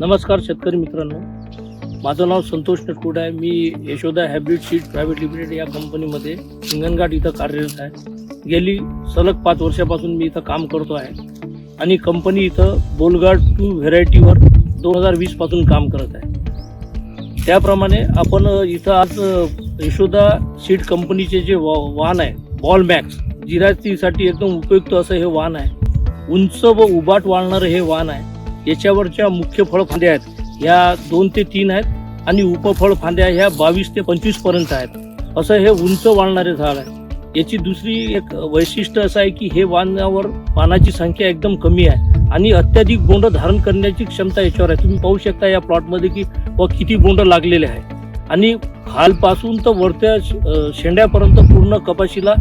नमस्कार शेतकरी मित्रांनो. माझं नाव संतोष नटकुड आहे. मी Yashoda hybrid seed private limited या कंपनीमध्ये हिंगणघाट इथं कार्यरत आहे. गेली सलग पाच वर्षापासून मी इथं काम करतो आहे. आणि कंपनी इथं बोलगाड टू व्हेरायटीवर दोन हजार वीसपासून काम करत आहे. त्याप्रमाणे आपण इथं आज यशोदा सीड कंपनीचे जे वा वाहन आहे बॉल मॅक्स जिरातीसाठी एकदम उपयुक्त असं हे वाहन आहे. उंच व उबाट वाढणारं हे वाहन आहे. याच्यावरच्या मुख्य फळ फांद्या आहेत. ह्या दोन ते तीन आहेत आणि उपफळ फांद्या ह्या बावीस ते पंचवीसपर्यंत आहेत. असं हे उंच वाढणारे झाड आहे. याची दुसरी एक वैशिष्ट्य असं आहे की हे वाहनावर पानाची संख्या एकदम कमी आहे आणि अत्याधिक बोंड धारण करण्याची क्षमता याच्यावर आहे. तुम्ही पाहू शकता या प्लॉटमध्ये की व किती बोंड लागलेले आहे. आणि खालपासून तर वरत्या शेंड्यापर्यंत पूर्ण कपाशीला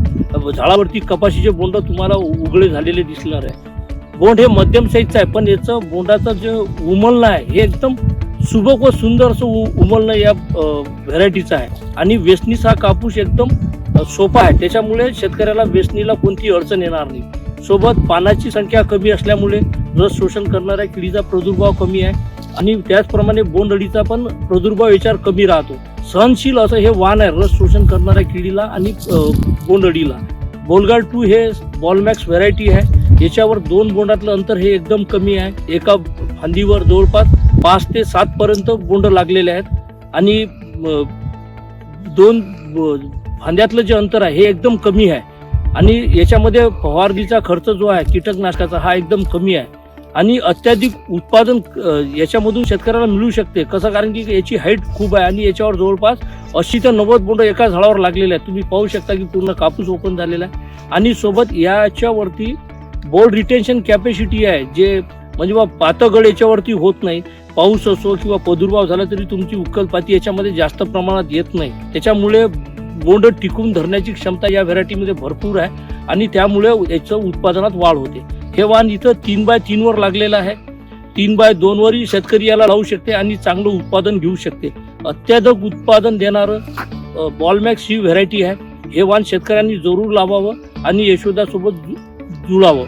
झाडावरती कपाशीचे बोंड तुम्हाला उघडे झालेले दिसणार आहे. बोंड हे मध्यम साईजचं आहे पण याचं बोंडाचं जे उमलणं आहे हे एकदम सुबक व सुंदर असं उ- उमलणं या व्हेरायटीचं आहे. आणि वेसनीस हा कापूस एकदम सोपा आहे. त्याच्यामुळे शेतकऱ्याला वेसनीला कोणतीही अडचण येणार नाही. सोबत पानाची संख्या कमी असल्यामुळे रस शोषण करणाऱ्या किडीचा प्रादुर्भाव कमी आहे. आणि त्याचप्रमाणे बोंडअळीचा पण प्रादुर्भाव याच्यावर कमी राहतो. सहनशील असं हे वाण आहे रस शोषण करणाऱ्या किडीला आणि बोंडअळीला. बोलगाड टू हे बॉलमॅक्स व्हरायटी आहे. याच्यावर दोन बोंडातलं अंतर हे एकदम कमी आहे. एका फांदीवर जवळपास पाच ते सात पर्यंत बोंड लागलेले आहेत. आणि दोन फांद्यातलं जे अंतर आहे हे एकदम कमी आहे. आणि याच्यामध्ये फवारणीचा खर्च जो आहे कीटकनाशकाचा हा एकदम कमी आहे. आणि अत्याधिक उत्पादन याच्यामधून शेतकऱ्याला मिळू शकते. कसं? कारण की याची हाईट खूप आहे आणि याच्यावर जवळपास अस्सी ते नव्वद बोंड एका झाडावर लागलेले आहेत. तुम्ही पाहू शकता की पूर्ण कापूस ओपन झालेला आहे. आणि सोबत याच्यावरती बोर्ड रिटेन्शन कॅपॅसिटी आहे जे म्हणजे बा पातगड याच्यावरती होत नाही. पाऊस असो किंवा प्रादुर्भाव झाला तरी तुमची उकलपाती याच्यामध्ये जास्त प्रमाणात येत नाही. त्याच्यामुळे बोंड टिकून धरण्याची क्षमता या व्हरायटीमध्ये भरपूर आहे आणि त्यामुळे याचं उत्पादनात वाढ होते. हे वाहन इथं तीन बाय तीनवर लागलेलं आहे. तीन बाय दोनवरही शेतकरी याला लावू शकते आणि चांगलं उत्पादन घेऊ शकते. अत्याधिक उत्पादन देणारं बॉलमॅक्स ही व्हरायटी आहे. हे वाहन शेतकऱ्यांनी जरूर लावावं आणि यशोदासोबत जुळावं.